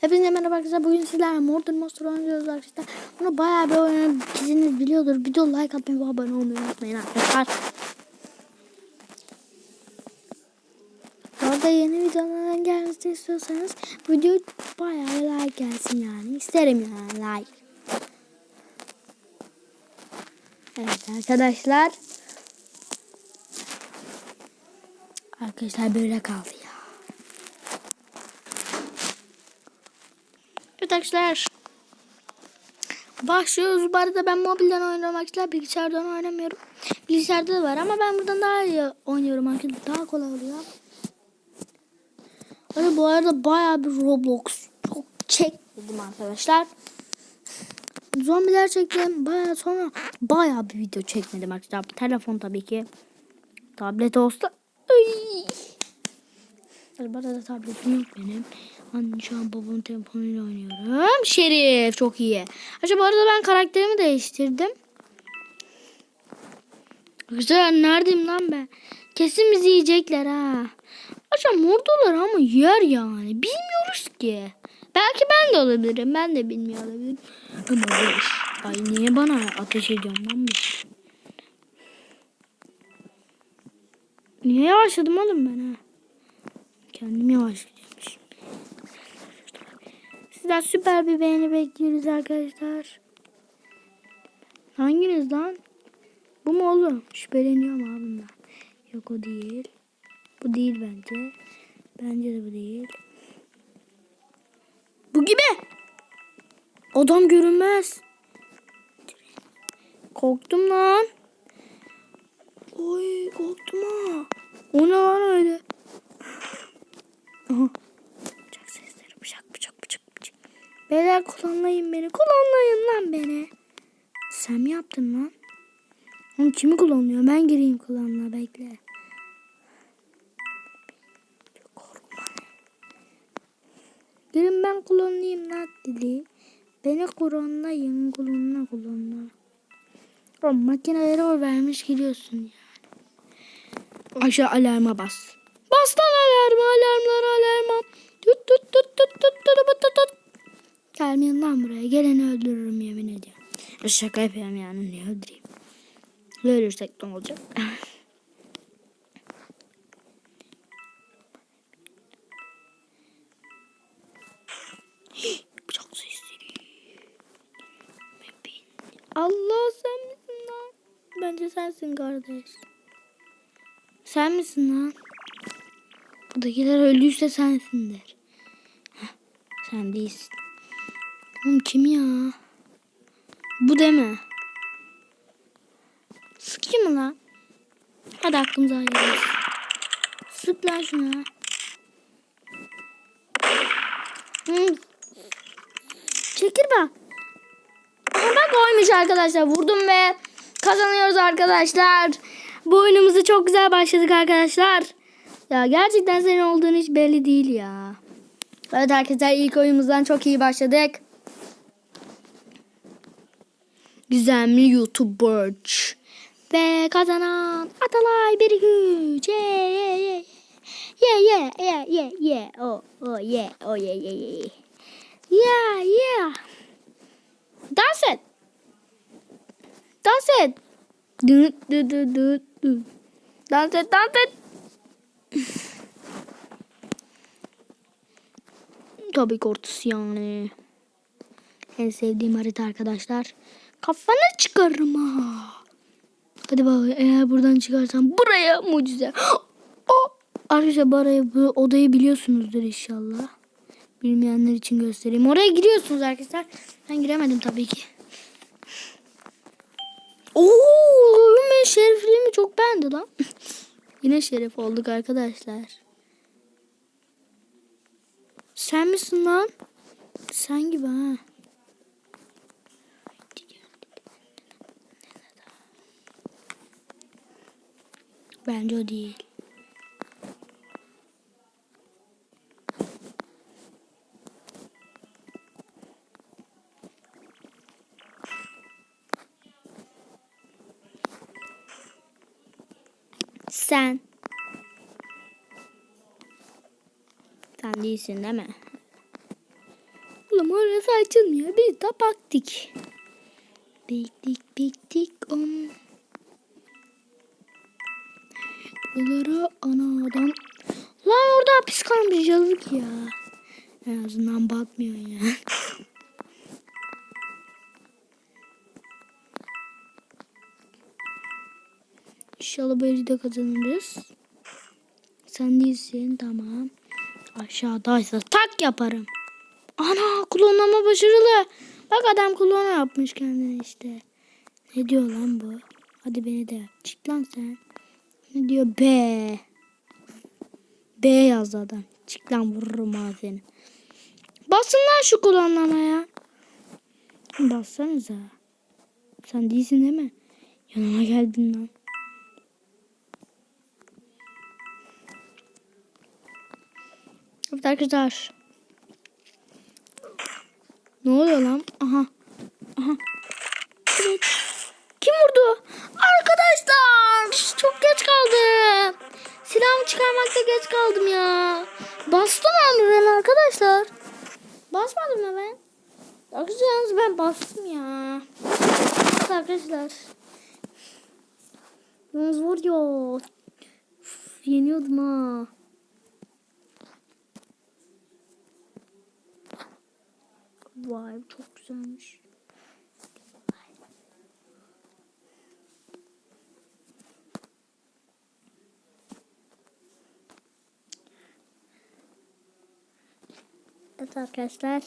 Hepinize merhaba arkadaşlar. Bugün sizlerle Modern Monster oynuyoruz arkadaşlar. Bunu bayağı bir oyunu kişiniz biliyordur. Video like atmayı ve abone olmayı unutmayın arkadaşlar. Bu yeni videoların gelmesini istiyorsanız video bayağı bir like gelsin yani. İsterim yani like. Evet arkadaşlar. Arkadaşlar böyle kaldı ya. Evet arkadaşlar. Başlıyoruz. Bu arada ben mobilden oynuyorum arkadaşlar. Bilgisayardan oynamıyorum. Bilgisayarda da var ama ben buradan daha iyi oynuyorum arkadaşlar. Daha kolay oluyor. Hani bu arada bayağı bir Roblox çok çekmedim arkadaşlar. Zombiler çektim. Bayağı sonra bayağı bir video çekmedim arkadaşlar. Telefon tabii ki. Tablet olsa. Ay. Bu arada tabletim yok benim. Anne şu an babamın telefonuyla oynuyorum. Şerif çok iyi. Acaba arada ben karakterimi değiştirdim. Güzel neredeyim lan ben? Kesin bizi yiyecekler ha. Acaba mordolar ama yer yani. Bilmiyoruz ki. Belki ben de olabilirim. Ben de bilmiyor olabilirim. Ama beş. Ay niye bana ateş ediyorsun lan bir? Niye yavaşladım oğlum ben ha? Kendim yavaşlayacakmışım. Sizden süper bir beğeni bekliyoruz arkadaşlar. Hanginiz lan? Bu mu oğlum? Şüpheleniyorum abi bundan. Yok o değil. Bu değil bence. Bence de bu değil. Bu gibi. Adam görünmez. Korktum lan. Oy korktum ha. O ne lan öyle? Beyler kullanmayın beni. Kullanmayın lan beni. Sen mi yaptın lan? Oğlum kimi kullanıyor? Ben gireyim kullanma bekle. Korkma. Girin ben kullanayım lan dili. Beni kullanlayın kullanla kullanla. O makinelere o vermiş gidiyorsun yani. Aşağı alarma bas. Bas lan alarma alarmlar alarma. Tut tut tut tut tut tut tut tut tut. Gelmeyin lan buraya. Geleni öldürürüm yemin ediyorum. Şaka yapıyorum yani ne öldüreyim. Ölürsek ne olacak? Bıçak sesleri. Allah sen misin lan? Bence sensin kardeş. Sen misin lan? Buradakiler öldüyse sensindir. Heh, sen değilsin. Oğlum kim ya? Bu deme. Sıkayım mı lan? Hadi aklımıza hayırlısı. Sık lan şuna. Hmm. Çekil bak. Aha bak oymuş arkadaşlar. Vurdum ve kazanıyoruz arkadaşlar. Bu oyunumuzu çok güzel başladık arkadaşlar. Ya gerçekten senin olduğun hiç belli değil ya. Evet arkadaşlar ilk oyunumuzdan çok iyi başladık. Gizemli YouTuber. Ve kazanan Atalay bir güç. Yeah yeah yeah. Yeah yeah yeah yeah yeah. Oh oh yeah oh yeah yeah yeah. Yeah yeah. Dans et. Dans et. Dı dı dı dı. Dans et dans et. Tabii kortusu yani. En sevdiğim harita arkadaşlar. Kafanı çıkarırım ha. Hadi bak eğer buradan çıkarsam buraya mucize. O arkadaşlar bu, bu odayı biliyorsunuzdur inşallah. Bilmeyenler için göstereyim. Oraya giriyorsunuz arkadaşlar. Ben giremedim tabii ki. Oo, ben şerifliğimi çok beğendi lan. Yine şerif olduk arkadaşlar. Sen misin lan? Sen gibi ha. Bence o değil. Sen. Sen değilsin değil mi? Oğlum orası açılmıyor. Biz de baktık. Bektik bektik on. Buralara anadan. Lan orada hapis kalmış yazık ya. En azından batmıyor ya. İnşallah böyle de kazanırız. Sen değilsin tamam. Aşağıdaysa tak yaparım. Ana klonlama başarılı. Bak adam klona yapmış kendine işte. Ne diyor lan bu? Hadi beni de yap. Çık lan sen. Ne diyor? B. B yazdı adam. Çık lan vururum seni. Basın lan şu klonlamaya. Bassanıza. Sen değilsin değil mi? Yanıma geldin lan. Evet arkadaşlar. Ne oluyor lan? Aha. Evet. Kim vurdu? Arkadaşlar. Çok geç kaldım. Silahımı çıkarmakta geç kaldım ya. Bastım ama ben arkadaşlar. Basmadım mı ben? Arkadaşlar yalnız ben bastım ya. Arkadaşlar. Yalnız var ya. Uf, yeniyordum ha. Vay çok güzelmiş. Evet arkadaşlar.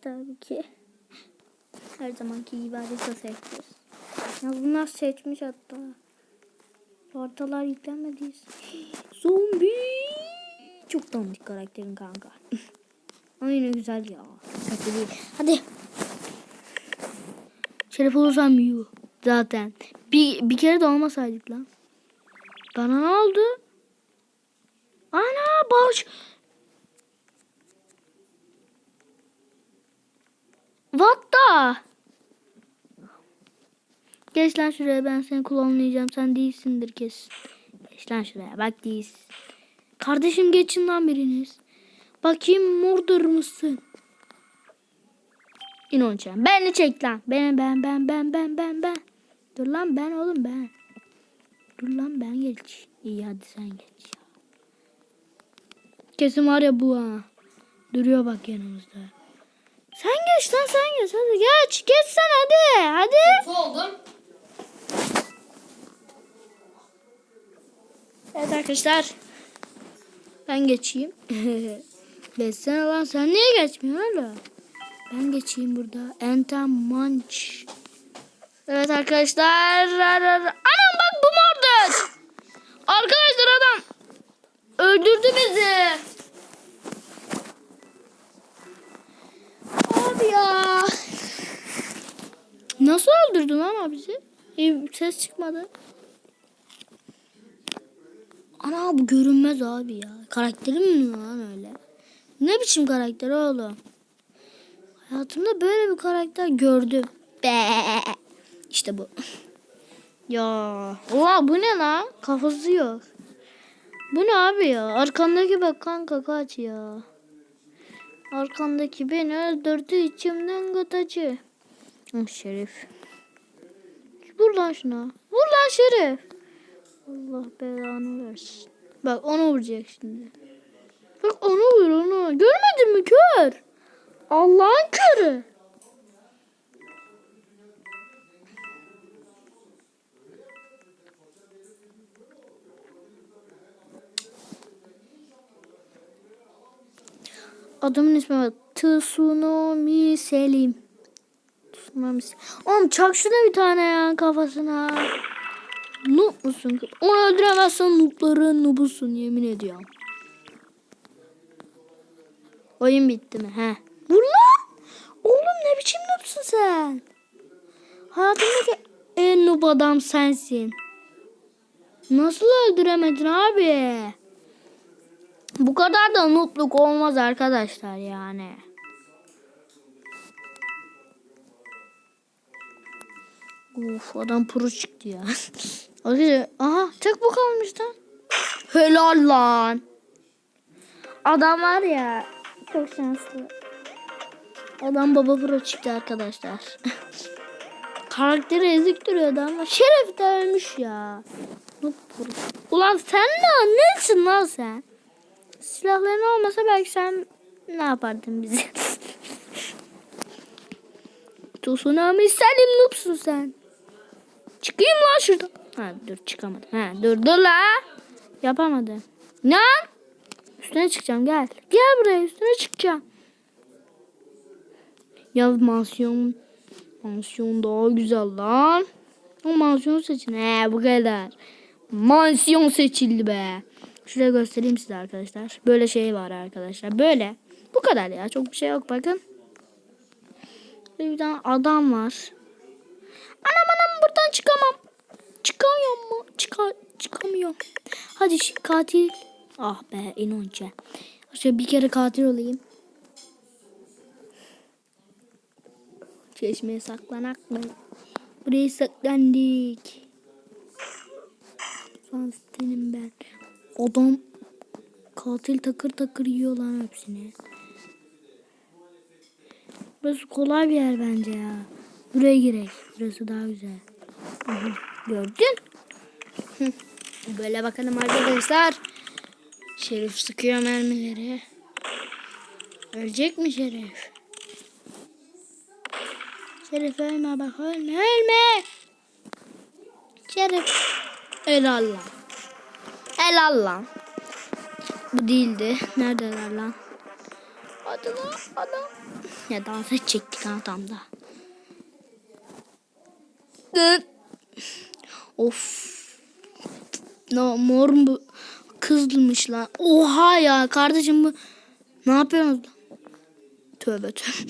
Tabii ki her zamanki gibi harita seçeceğiz. Ya bunlar seçmiş hatta. Haritalar yüklenmediyse. Zombi. Çok dandik karakterin kanka. Yine güzel ya. Değil. Hadi. Şeref olursam yuh. Zaten. Bir, bir kere de olmasaydık lan. Bana ne oldu? Ana baş. The? Geç lan şuraya ben seni klonlayacağım. Sen değilsindir kesin. Geç lan şuraya bak değilsin. Kardeşim geçin lan biriniz. Bakayım murdur musun? İn onu çek. Beni çek lan. Ben ben ben ben ben ben ben. Dur lan ben oğlum ben. Dur lan ben geç. İyi hadi sen geç ya. Kesin var ya bu ha. Duruyor bak yanımızda. Sen geç lan sen geç hadi geç. Geç sen hadi. Hadi. Kötü oldum. Evet arkadaşlar. Ben geçeyim. Geçsene lan sen niye geçmiyorsun öyle? Ben geçeyim burada. Enten Manç. Evet arkadaşlar. Anam bak bu mordur. Arkadaşlar adam öldürdü bizi. Abi ya. Nasıl öldürdün lan bizi? İyi, ses çıkmadı. Ana bu görünmez abi ya. Karakterim mi lan öyle? Ne biçim karakter oğlum? Hayatımda böyle bir karakter gördüm. Be. İşte bu. Ya. Oha bu ne lan? Kafası yok. Bu ne abi ya? Arkandaki bak kanka kaç ya. Arkandaki beni öldürdü içimden gıtacı. Ah Şerif. Vur lan şuna. Vur lan Şerif. Allah belanı versin. Bak onu vuracak şimdi. Bak onu vur onu. Görmedin mi kör? Allah'ın körü. Adamın ismi var. Tsunomi Selim. Oğlum çak şuna bir tane ya kafasına. Noob musun? Onu öldüremezsen noobların noobusun yemin ediyorum. Oyun bitti mi? He. Vur lan! Oğlum ne biçim noobsun sen? Hayatımdaki en noob adam sensin. Nasıl öldüremedin abi? Bu kadar da noobluk olmaz arkadaşlar yani. Uf adam pro çıktı ya. Arkadaşlar aha tek bu kalmış. Helal lan. Adam var ya çok şanslı. Adam baba pro çıktı arkadaşlar. Karakteri ezik duruyordu ama şeref de ölmüş ya. Ulan sen ne? Nesin lan sen? Silahların olmasa belki sen ne yapardın bizi? Tsunami Selim noobsun sen. Çıkayım lan şuradan. Ha dur çıkamadım. Ha dur dur la. Yapamadım. Ne? Üstüne çıkacağım gel. Gel buraya üstüne çıkacağım. Ya mansiyon mansiyon daha güzel lan. O mansiyon seçin. He bu kadar. Mansiyon seçildi be. Şuraya göstereyim size arkadaşlar. Böyle şey var arkadaşlar. Böyle. Bu kadar ya. Çok bir şey yok bakın. Bir tane adam var. Anam anam buradan çıkamam. Çıkamıyorum mu? Çıka çıkamıyorum. Hadi katil. Ah be inonca. Şöyle bir kere katil olayım. Çeşmeye saklanak mı? Buraya saklandık. Son senin ben. Adam katil takır takır yiyor lan hepsini. Burası kolay bir yer bence ya. Buraya girek. Burası daha güzel. Gördün? Böyle bakalım arkadaşlar. Şerif sıkıyor mermileri. Ölecek mi Şerif? Şerif ölme bak ölme ölme. Şerif. El Allah. El Allah. Bu değildi. Neredeler lan? Hadi lan adam. Ya dans edecektik ha tam da. Of. No, mor mu? Kızmış lan. Oha ya kardeşim bu. Ne yapıyorsunuz? Tövbe tövbe.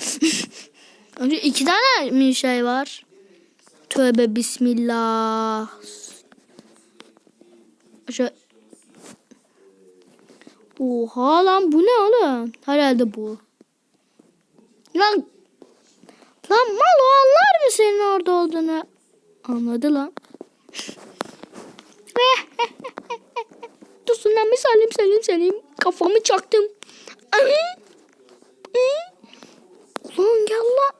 Önce iki tane mi şey var? Tövbe bismillah. Şöyle. Oha lan bu ne oğlum? Herhalde bu. Lan Lan mal o anlar mı senin orada olduğunu? Anladı lan. Tsunami salim salim salim. Kafamı çaktım. Ulan gel lan.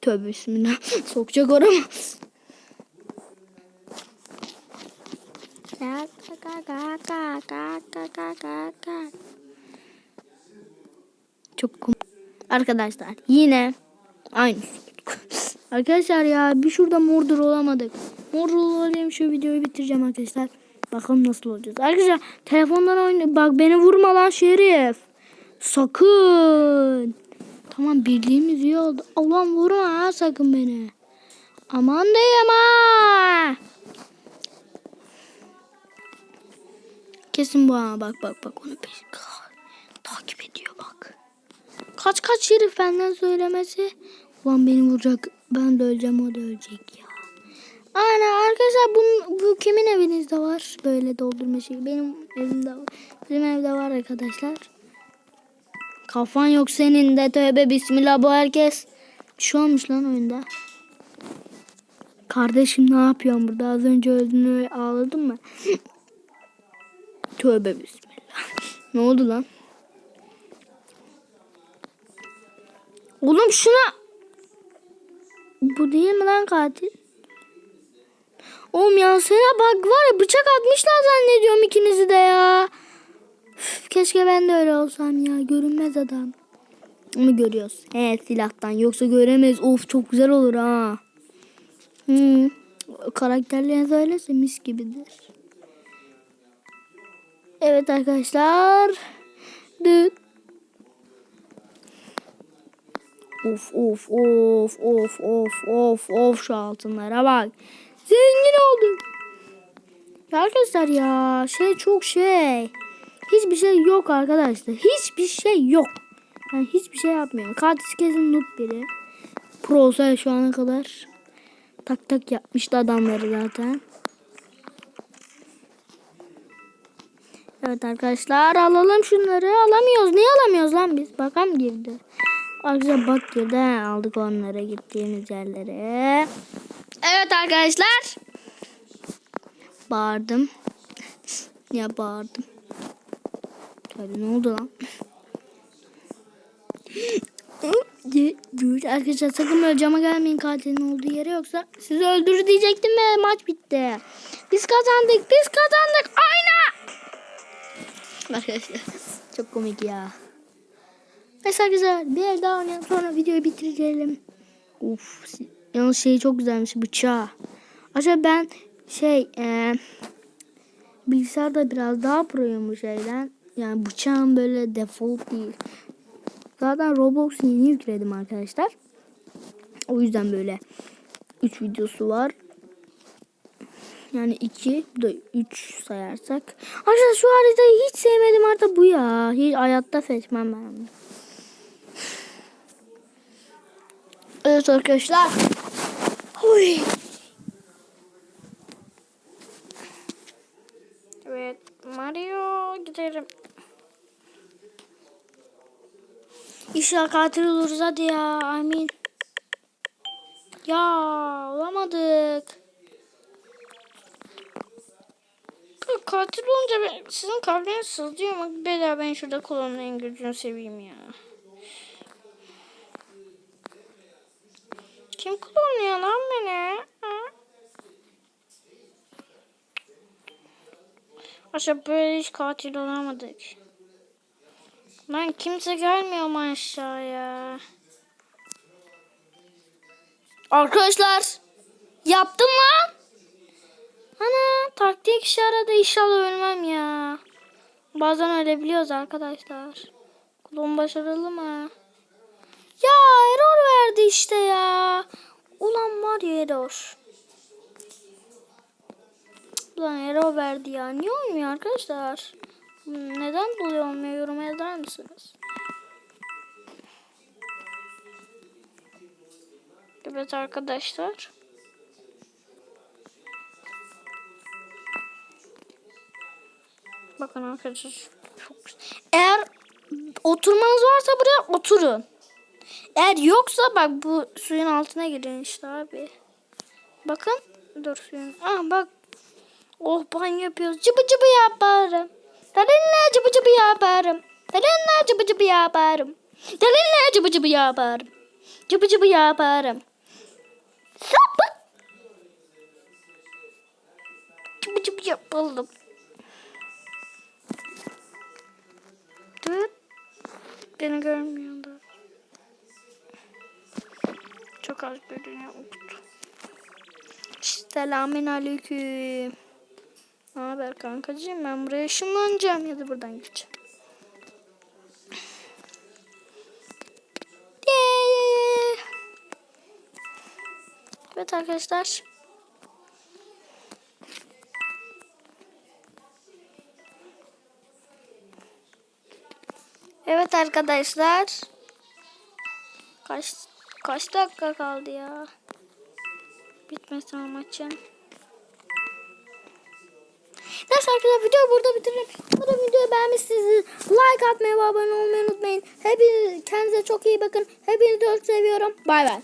Tövbe bismillah. Sokacak orama. Çok komik. Arkadaşlar yine aynı. Arkadaşlar ya bir şurada mordur olamadık. Mordur olayım şu videoyu bitireceğim arkadaşlar. Bakalım nasıl olacağız. Arkadaşlar telefondan oyna. Bak beni vurma lan şerif. Sakın. Tamam birliğimiz iyi oldu. Allah'ım vurma ha sakın beni. Aman diyeyim ha. Kesin bu ha bak bak bak onu peş takip ediyor bak. Kaç kaç şerif benden söylemesi. Ulan beni vuracak. Ben de öleceğim o da ölecek ya. Ana arkadaşlar bu, bu kimin evinizde var? Böyle doldurma şey. Benim evimde var. Bizim evde var arkadaşlar. Kafan yok senin de tövbe bismillah bu herkes. Bir şey olmuş lan oyunda. Kardeşim ne yapıyorsun burada? Az önce öldüğünü ağladın mı? tövbe bismillah. ne oldu lan? Oğlum şuna... Bu değil mi lan katil? Oğlum ya sana bak var ya bıçak atmışlar zannediyorum ikinizi de ya. Üf, keşke ben de öyle olsam ya. Görünmez adam. Onu görüyoruz. He silahtan. Yoksa göremez. Of çok güzel olur ha. Hmm. Karakterleriniz öyleyse mis gibidir. Evet arkadaşlar. Dıt. Of of of of of of of şu altınlara bak. Zengin oldum. Ya arkadaşlar ya şey çok şey. Hiçbir şey yok arkadaşlar. Hiçbir şey yok. Yani hiçbir şey yapmıyor. Katil kesin noob biri. Pro olsa şu ana kadar tak tak yapmıştı adamları zaten. Evet arkadaşlar alalım şunları. Alamıyoruz. Niye alamıyoruz lan biz? Bakalım girdi. Arkadaşlar bak girdi. He, aldık onları gittiğimiz yerlere. Evet arkadaşlar. Bağırdım. ya bağırdım. Tabii ne oldu lan? Arkadaşlar sakın böyle cama gelmeyin katilin olduğu yere yoksa sizi öldürür diyecektim ve maç bitti. Biz kazandık biz kazandık ayna. Arkadaşlar çok komik ya. Neyse arkadaşlar bir daha oynayalım sonra videoyu bitirelim. Uf yalnız şey çok güzelmiş bıçağı. Arkadaşlar ben şey e, bilgisayarda biraz daha proyum bu şeyden. Yani bıçağım böyle default değil. Zaten Roblox yeni yükledim arkadaşlar. O yüzden böyle 3 videosu var. Yani 2 bu da 3 sayarsak. Arkadaşlar şu haritayı hiç sevmedim harita bu ya. Hiç hayatta seçmem ben onu. Evet arkadaşlar. Oy. Evet Mario gidelim. İnşallah katil oluruz hadi ya. Amin. Ya olamadık. Katil olunca ben, sizin kalbiniz sızlıyor mu? Bela ben şurada kolonların gözünü seveyim ya. Kim kullanıyor lan beni? Ha? Aşağı böyle hiç katil olamadık. Lan kimse gelmiyor mu aşağıya? Arkadaşlar yaptım lan. Ana taktik işe yaradı inşallah ölmem ya. Bazen ölebiliyoruz arkadaşlar. Kulum başarılı mı? Ya error verdi işte ya. Ulan var ya error. Ulan error verdi ya. Niye olmuyor arkadaşlar? Hmm, Neden dolayı olmuyor yorum eder misiniz? Evet arkadaşlar. Bakın arkadaşlar çok. Eğer oturmanız varsa buraya oturun. Eğer yoksa bak bu suyun altına girin işte abi. Bakın. Dur suyun. Ah bak. Oh banyo yapıyoruz. Cıbı cıbı yaparım. Dalinle cıbı cıbı yaparım. Dalinle cıbı cıbı yaparım. Dalinle cıbı cıbı yaparım. Cıbı cıbı yaparım. Sapık. Cıbı cıbı yapalım. Dur. Beni görmüyor da. Çok az görünüyor. Selamün aleyküm. Ne haber kankacığım? Ben buraya ışınlanacağım ya da buradan geçeceğim. Evet arkadaşlar. Evet arkadaşlar. Kaç kaç dakika kaldı ya? Bitmesin maçın. Neyse arkadaşlar videoyu burada bitirelim. Umarım videoyu beğenmişsiniz. Like atmayı ve abone olmayı unutmayın. Hepiniz kendinize çok iyi bakın. Hepinizi çok seviyorum. Bay bay.